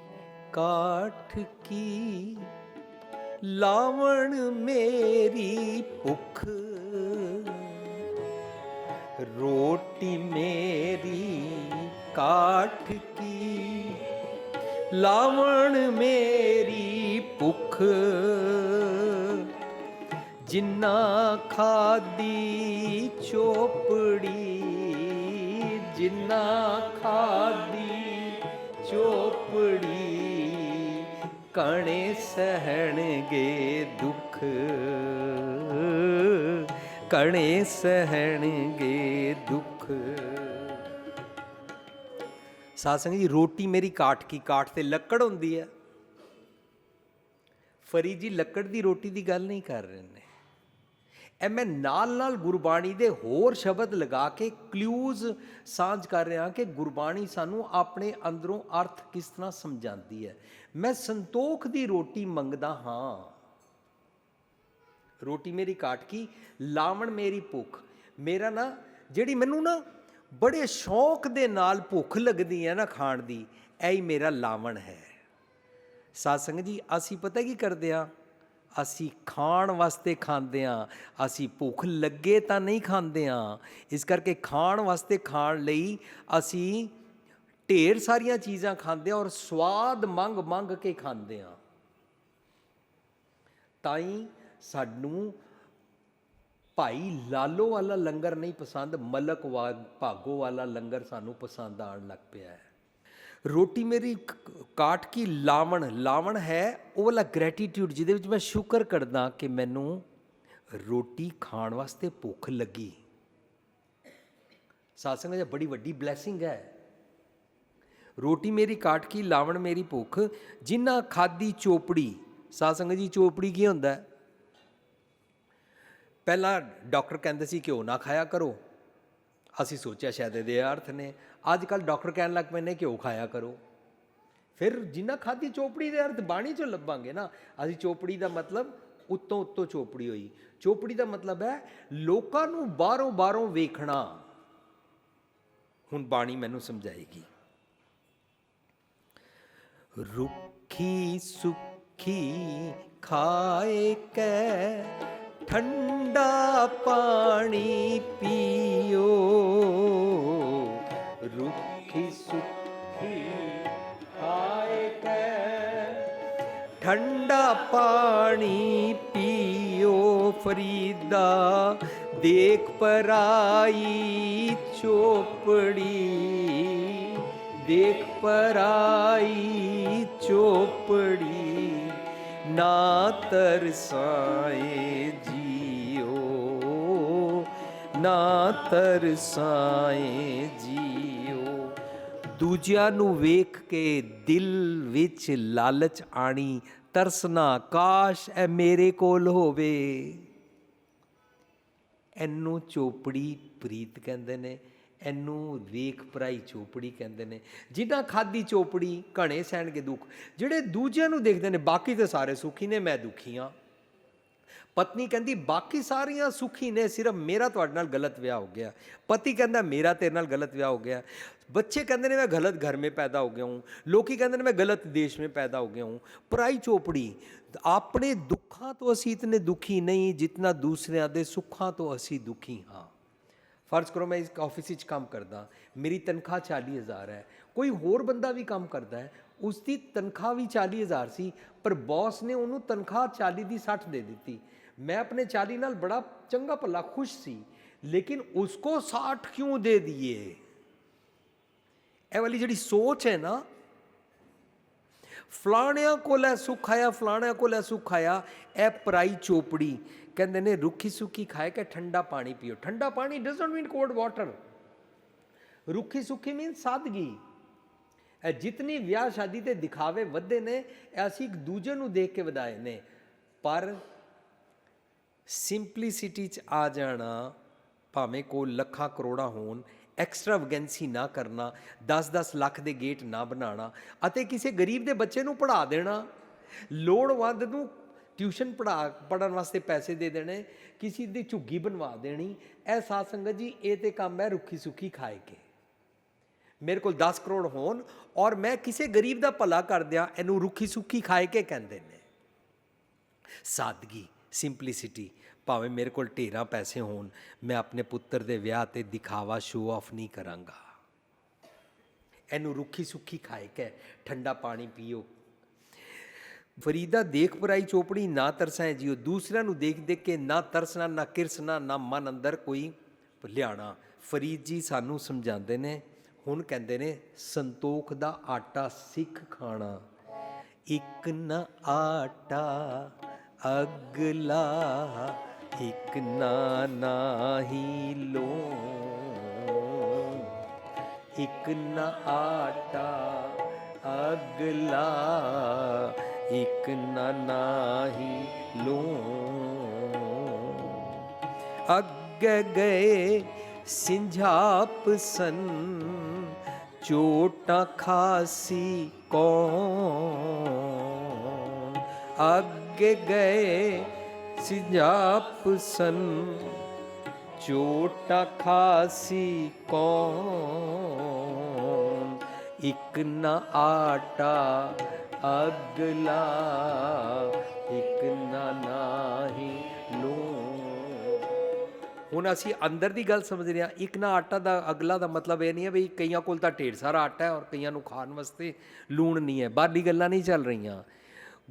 ਕਾਠ ਕੀ, ਲਾਵਣ ਮੇਰੀ ਭੁੱਖ ਰੋਟੀ ਮੇਰੀ ਕਾਠ ਕੀ ਲਾਵਣ ਮੇਰੀ ਭੁੱਖ ਜਿੰਨਾ ਖਾਦੀ ਚੋਪੜੀ ਜਿੰਨਾ ਖਾਦੀ ਚੋਪੜੀ ਕਣੇ ਸਹਿਣਗੇ ਦੁੱਖ ਕਣੇ ਸਹਿਣਗੇ ਦੁੱਖ। ਸਾਧ ਸੰਗਤ ਜੀ, ਰੋਟੀ ਮੇਰੀ ਕਾਠ ਕੀ ਕਾਠ ਤੇ ਲੱਕੜ ਹੁੰਦੀ ਹੈ ਫਰੀਦ ਜੀ, ਲੱਕੜ ਦੀ ਰੋਟੀ ਦੀ ਗੱਲ ਨਹੀਂ ਕਰ ਰਹੇ ਨੇ। ਇਹ ਮੈਂ ਨਾਲ ਨਾਲ ਗੁਰਬਾਣੀ ਦੇ ਹੋਰ ਸ਼ਬਦ ਲਗਾ ਕੇ ਕਲੂਜ਼ ਸਾਂਝ ਕਰ ਰਿਹਾ ਕਿ ਗੁਰਬਾਣੀ ਸਾਨੂੰ ਆਪਣੇ ਅੰਦਰੋਂ ਅਰਥ ਕਿਸ ਤਰ੍ਹਾਂ ਸਮਝਾਉਂਦੀ ਹੈ। ਮੈਂ ਸੰਤੋਖ ਦੀ ਰੋਟੀ ਮੰਗਦਾ ਹਾਂ। ਰੋਟੀ ਮੇਰੀ ਕਾਟ ਕੀ, ਲਾਵਣ ਮੇਰੀ ਭੁੱਖ। ਮੇਰਾ ਨਾ, ਜਿਹੜੀ ਮੈਨੂੰ ਨਾ ਬੜੇ ਸ਼ੌਕ ਦੇ ਨਾਲ ਭੁੱਖ ਲੱਗਦੀ ਹੈ ਨਾ ਖਾਣ ਦੀ ਐ ਹੀ ਮੇਰਾ ਲਾਵਣ ਹੈ। ਸਾਧ ਜੀ, ਅਸੀਂ ਪਤਾ ਕੀ ਕਰਦੇ ਆ ਅਸੀਂ ਖਾਣ ਵਾਸਤੇ ਖਾਂਦੇ ਆ ਅਸੀਂ ਭੁੱਖ ਲੱਗੇ ਤਾਂ ਨਹੀਂ ਖਾਂਦੇ ਆ ਇਸ ਕਰਕੇ ਖਾਣ ਵਾਸਤੇ ਖਾਣ ਲਈ ਅਸੀਂ ਢੇਰ ਸਾਰੀਆਂ ਚੀਜ਼ਾਂ ਖਾਂਦੇ ਆ ਔਰ ਸਵਾਦ ਮੰਗ ਮੰਗ ਕੇ ਖਾਂਦੇ ਆ ਤਾਂ ਹੀ ਸਾਨੂੰ ਭਾਈ ਲਾਲੋ ਵਾਲਾ ਲੰਗਰ ਨਹੀਂ ਪਸੰਦ, ਮਲਕ ਭਾਗੋ ਵਾਲਾ ਲੰਗਰ ਸਾਨੂੰ ਪਸੰਦ ਆਉਣ ਲੱਗ ਪਿਆ ਹੈ। ਰੋਟੀ ਮੇਰੀ ਕ- ਕਾਟ ਕੀ ਲਾਵਣ ਲਾਵਣ ਹੈ, ਉਹ ਵਾਲਾ ਗ੍ਰੈਟੀਟਿਊਡ ਜਿਹਦੇ ਵਿੱਚ ਮੈਂ ਸ਼ੁਕਰ ਕਰਦਾ ਕਿ ਮੈਨੂੰ ਰੋਟੀ ਖਾਣ ਵਾਸਤੇ ਭੁੱਖ ਲੱਗੀ। ਸਾਸੰਗ ਜੀ, ਬੜੀ ਵੱਡੀ ਬਲੇਸਿੰਗ ਹੈ। ਰੋਟੀ ਮੇਰੀ ਕਾਟ ਕੀ ਲਾਵਣ, ਮੇਰੀ ਭੁੱਖ, ਜਿੰਨਾ ਖਾਦੀ ਚੋਪੜੀ ਸਾਸੰਗ ਜੀ, ਚੋਪੜੀ ਕੀ ਹੁੰਦਾ? ਹੈ ਪਹਿਲਾਂ ਡਾਕਟਰ ਕਹਿੰਦੇ ਸੀ ਘਿਓ ਨਾ ਖਾਇਆ ਕਰੋ। ਅਸੀਂ ਸੋਚਿਆ ਸ਼ਾਇਦ ਇਹਦੇ ਅਰਥ ਨੇ। ਅੱਜ ਕੱਲ ਡਾਕਟਰ ਕਹਿਣ ਲੱਗ ਪਏ ਨੇ ਘਿਓ ਖਾਇਆ ਕਰੋ। ਫਿਰ ਜਿੰਨਾ ਖਾਦੀ ਚੋਪੜੀ ਦੇ ਅਰਥ ਬਾਣੀ ਚੋਂ ਲੱਭਾਂਗੇ ਨਾ, ਅਸੀਂ ਚੋਪੜੀ ਦਾ ਮਤਲਬ ਉੱਤੋਂ ਉੱਤੋਂ ਚੋਪੜੀ ਹੋਈ। ਚੋਪੜੀ ਦਾ ਮਤਲਬ ਹੈ ਲੋਕਾਂ ਨੂੰ ਬਾਹਰੋਂ ਬਾਹਰੋਂ ਵੇਖਣਾ। ਹੁਣ ਬਾਣੀ ਮੈਨੂੰ ਸਮਝਾਏਗੀ। ਰੁੱਖੀ ਸੁੱਖੀ ਖਾਏ ਕੈ ਠੰਡਾ ਪਾਣੀ ਪੀਓ। ਰੁੱਖੀ ਸੁੱਖੀ ਖਾਏ ਕੈ। ਠੰਡਾ ਪਾਣੀ ਪੀਓ ਫਰੀਦਾ, ਦੇਖ ਪਰਾਈ ਚੋਪੜੀ ਦੇਖ ਪਰਾਈ ਚੋਪੜੀ ਨਾ ਤਰਸਾਏ ਜੀ। ਨਾ ਤਰਸਾਏ ਜੀਓ। ਦੂਜਿਆਂ ਨੂੰ ਵੇਖ ਕੇ ਦਿਲ ਵਿੱਚ ਲਾਲਚ ਆਣੀ ਤਰਸਨਾ ਕਾਸ਼ ਐ ਮੇਰੇ ਕੋਲ ਹੋਵੇ। ਇਹਨੂੰ ਚੋਪੜੀ ਪ੍ਰੀਤ ਕਹਿੰਦੇ ਨੇ, ਇਹਨੂੰ ਵੇਖ ਪਰਾਈ ਚੋਪੜੀ ਕਹਿੰਦੇ ਨੇ। ਜਿਨ੍ਹਾਂ ਖਾਦੀ ਚੋਪੜੀ, ਘਣੇ ਸਹਿਣਗੇ ਦੁੱਖ। ਜਿਹੜੇ ਦੂਜਿਆਂ ਨੂੰ ਦੇਖਦੇ ਨੇ, ਬਾਕੀ ਤੇ ਸਾਰੇ ਸੁਖੀ ਨੇ, ਮੈਂ ਦੁਖੀ ਹਾਂ। ਪਤਨੀ ਕਹਿੰਦੀ, ਬਾਕੀ ਸਾਰੀਆਂ ਸੁਖੀ ਨੇ, ਸਿਰਫ ਮੇਰਾ ਤੁਹਾਡੇ ਨਾਲ ਗਲਤ ਵਿਆਹ ਹੋ ਗਿਆ। ਪਤੀ ਕਹਿੰਦਾ, ਮੇਰਾ ਤੇਰੇ ਨਾਲ ਗਲਤ ਵਿਆਹ ਹੋ ਗਿਆ। ਬੱਚੇ ਕਹਿੰਦੇ ਨੇ, ਮੈਂ ਗਲਤ ਘਰ ਮੇ ਪੈਦਾ ਹੋ ਗਿਆ ਹੂੰ। ਲੋਕੀ ਕਹਿੰਦੇ ਨੇ, ਮੈਂ ਗਲਤ ਦੇਸ਼ ਮੇ ਪੈਦਾ ਹੋ ਗਿਆ ਹੂੰ। ਪਰਾਈ ਚੋਪੜੀ ਆਪਣੇ ਦੁੱਖਾਂ ਤੋਂ ਅਸੀਂ ਇਤਨੇ ਦੁਖੀ ਨਹੀਂ ਜਿੰਨਾ ਦੂਸਰਿਆਂ ਦੇ ਸੁੱਖਾਂ ਤੋਂ ਅਸੀਂ ਦੁਖੀ ਹਾਂ। ਫਰਜ਼ ਕਰੋ, ਮੈਂ ਇਸ ਆਫਿਸ ਵਿੱਚ ਕੰਮ ਕਰਦਾ, ਮੇਰੀ ਤਨਖਾਹ 40000 ਹੈ। ਕੋਈ ਹੋਰ ਬੰਦਾ ਵੀ ਕੰਮ ਕਰਦਾ ਹੈ ਉਸ ਦੀ ਤਨਖਾਹ ਵੀ 40000 ਸੀ, ਪਰ ਬੌਸ ਨੇ ਉਹਨੂੰ ਤਨਖਾਹ 40 ਦੀ 60 ਦੇ ਦਿੱਤੀ। ਮੈਂ ਆਪਣੇ 40 ਨਾਲ ਬੜਾ ਚੰਗਾ ਭਲਾ ਖੁਸ਼ ਸੀ ਲੇਕਿਨ ਉਸਕੋ 60 ਕਿਉਂ ਦੇ ਦਿਏ ਇਹ ਵਾਲੀ ਜਿਹੜੀ ਸੋਚ ਹੈ ਨਾ ਫਲਾਣਿਆਂ ਕੋਲ ਹੈ ਸੁੱਖ ਆਇਆ ਫਲਾਣਿਆਂ ਕੋਲ ਹੈ ਸੁੱਖ ਆਇਆ ਇਹ ਪਰਾਈ ਚੋਪੜੀ ਕਹਿੰਦੇ ਨੇ ਰੁੱਖੀ ਸੁੱਖੀ ਖਾਏ ਕੇ ਠੰਡਾ ਪਾਣੀ ਪੀਓ ਠੰਡਾ ਪਾਣੀ ਡਸਨਟ ਮੀਨ ਕੋਲਡ ਵਾਟਰ ਰੁੱਖੀ ਸੁੱਖੀ ਮੀਨ ਸਾਦਗੀ ਇਹ ਜਿਤਨੀ ਵਿਆਹ ਸ਼ਾਦੀ ਤੇ ਦਿਖਾਵੇ ਵੱਧੇ ਨੇ ਇਹ ਅਸੀਂ ਇੱਕ ਦੂਜੇ ਨੂੰ ਦੇਖ ਕੇ ਵਧਾਏ ਨੇ ਪਰ ਸਿੰਪਲਿਸਿਟੀ ਚ ਆ ਜਾਣਾ, ਭਾਵੇਂ ਕੋਲ ਲੱਖਾਂ ਕਰੋੜਾਂ ਹੋਣ ਐਕਸਟਰਾਵੈਗੈਂਸੀ ਨਾ ਕਰਨਾ 10-10 ਲੱਖ ਦੇ ਗੇਟ ਨਾ ਬਣਾਉਣਾ ਅਤੇ ਕਿਸੇ ਗਰੀਬ ਦੇ ਬੱਚੇ ਨੂੰ ਪੜ੍ਹਾ ਦੇਣਾ। ਲੋੜਵੰਦ ਨੂੰ ਟਿਊਸ਼ਨ ਪੜ੍ਹਾ ਪੜਨ ਵਾਸਤੇ ਪੈਸੇ ਦੇ ਦੇਣੇ, ਕਿਸੇ ਦੀ ਝੁੱਗੀ ਬਣਵਾ ਦੇਣੀ। ਇਹ ਸਾਧ ਸੰਗਤ ਜੀ, ਇਹ ਤੇ ਕੰਮ ਹੈ ਰੁੱਖੀ ਸੁੱਖੀ ਖਾਏ ਕੇ। ਮੇਰੇ ਕੋਲ 10 ਕਰੋੜ ਹੋਣ ਔਰ ਮੈਂ ਕਿਸੇ ਗਰੀਬ ਦਾ ਭਲਾ ਕਰ ਦਿਆਂ ਇਹਨੂੰ ਰੁੱਖੀ ਸੁੱਖੀ ਖਾਏ ਕੇ ਕਹਿੰਦੇ ਨੇ। ਸਾਦਗੀ। ਸਿੰਪਲਿਸਿਟੀ ਭਾਵੇਂ ਮੇਰੇ ਕੋਲ ਢੇਰਾਂ ਪੈਸੇ ਹੋਣ, ਮੈਂ ਆਪਣੇ ਪੁੱਤਰ ਦੇ ਵਿਆਹ ਤੇ ਦਿਖਾਵਾ ਸ਼ੋ ਆਫ ਨਹੀਂ ਕਰਾਂਗਾ। ਇਹਨੂੰ ਰੁੱਖੀ ਸੁੱਖੀ ਖਾਏ ਕੇ ਠੰਡਾ ਪਾਣੀ ਪੀਓ। ਫਰੀਦਾ ਦੇਖ ਪਰਾਈ ਚੋਪੜੀ ਨਾ ਤਰਸਾਏ ਜਿਓ, ਦੂਸਰਿਆਂ ਨੂੰ ਦੇਖ ਦੇਖ ਕੇ ਨਾ ਤਰਸਣਾ, ਨਾ ਕਿਰਸਣਾ, ਨਾ ਮਨ ਅੰਦਰ ਕੋਈ ਲਿਆਣਾ ਫਰੀਦ ਜੀ ਸਾਨੂੰ ਸਮਝਾਉਂਦੇ ਨੇ, ਹੁਣ ਕਹਿੰਦੇ ਨੇ, ਸੰਤੋਖ ਦਾ ਆਟਾ ਸਿੱਖ ਖਾਣਾ। ਇੱਕ ਨਾ ਆਟਾ ਅਗਲਾ ਇੱਕ ਨਾ ਨਾਹੀ ਲੋ। ਇੱਕ ਨਾ ਆਟਾ ਅਗਲਾ ਇੱਕ ਨਾ ਨਾਹੀ ਲੋ। ਅੱਗ ਗਏ ਸਿੰਝਾਪ ਸਨ, ਚੋਟਾਂ ਖਾਸੀ ਕੌਣ। ਅੱਗੇ ਗਏ ਸਿੰਝਾਪ ਸਨ। ਚੋਟਾਂ ਖਾਸੀ ਕੌਣ, ਇੱਕ ਨਾ ਆਟਾ ਅਗਲਾ, ਇੱਕ ਨਾ ਨਾਹੀ। ਹੁਣ ਅਸੀਂ ਅੰਦਰ ਦੀ ਗੱਲ ਸਮਝ ਰਹੇ ਹਾਂ, ਇੱਕ ਨਾ ਆਟਾ ਦਾ ਅਗਲਾ ਦਾ ਮਤਲਬ ਇਹ ਨਹੀਂ ਹੈ ਵੀ ਕਈਆਂ ਕੋਲ ਤਾਂ ਢੇਰ ਸਾਰਾ ਆਟਾ ਹੈ ਔਰ ਕਈਆਂ ਨੂੰ ਖਾਣ ਵਾਸਤੇ ਲੂਣ ਨਹੀਂ ਹੈ। ਬਾਹਰਲੀ ਗੱਲਾਂ ਨਹੀਂ ਚੱਲ ਰਹੀਆਂ।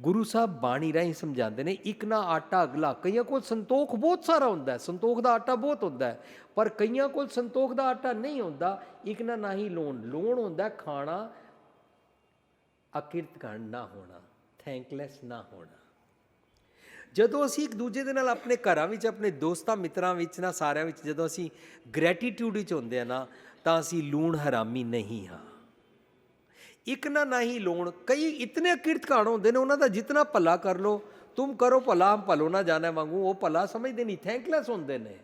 ਗੁਰੂ ਸਾਹਿਬ ਬਾਣੀ ਰਾਹੀਂ ਸਮਝਾਉਂਦੇ ਨੇ, ਇੱਕ ਨਾ ਆਟਾ ਅਗਲਾ, ਕਈਆਂ ਕੋਲ ਸੰਤੋਖ ਬਹੁਤ ਸਾਰਾ ਹੁੰਦਾ ਹੈ, ਸੰਤੋਖ ਦਾ ਆਟਾ ਬਹੁਤ ਹੁੰਦਾ ਹੈ, ਪਰ ਕਈਆਂ ਕੋਲ ਸੰਤੋਖ ਦਾ ਆਟਾ ਨਹੀਂ ਹੁੰਦਾ, ਇੱਕ ਨਾ ਨਾ ਹੀ ਲੋਣ ਲੋਣ ਹੁੰਦਾ ਖਾਣਾ ਅਕਿਰਤ ਕਰਨ ਨਾ ਹੋਣਾ ਥੈਂਕਲੈਸ ਨਾ ਹੋਣਾ। ਜਦੋਂ ਅਸੀਂ ਇੱਕ ਦੂਜੇ ਦੇ ਨਾਲ ਆਪਣੇ ਘਰਾਂ ਵਿੱਚ, ਆਪਣੇ ਦੋਸਤਾਂ, ਮਿੱਤਰਾਂ ਵਿੱਚ ਨਾ, ਸਾਰਿਆਂ ਵਿੱਚ ਜਦੋਂ ਅਸੀਂ ਗ੍ਰੈਟੀਟਿਊਡ ਵਿੱਚ ਹੁੰਦੇ ਆ ਨਾ, ਤਾਂ ਅਸੀਂ ਲੂਣ ਹਰਾਮੀ ਨਹੀਂ ਹਾਂ। ਇੱਕ ਨਾ ਨਹੀਂ ਲੋਣ। ਕਈ ਇਤਨੇ ਕਿਰਤ ਹੁੰਦੇ ਨੇ, ਉਹਨਾਂ ਦਾ ਜਿਤਨਾ ਭਲਾ ਕਰ ਲੋ ਤੁਮ ਕਰੋ ਭਲਾ, ਹਮ ਭਲੋ ਨਾ ਜਾਣੇ ਵਾਂਗੂ, ਉਹ ਭਲਾ ਸਮਝਦੇ ਨਹੀਂ, ਥੈਂਕਲੈਸ ਹੁੰਦੇ ਨੇ।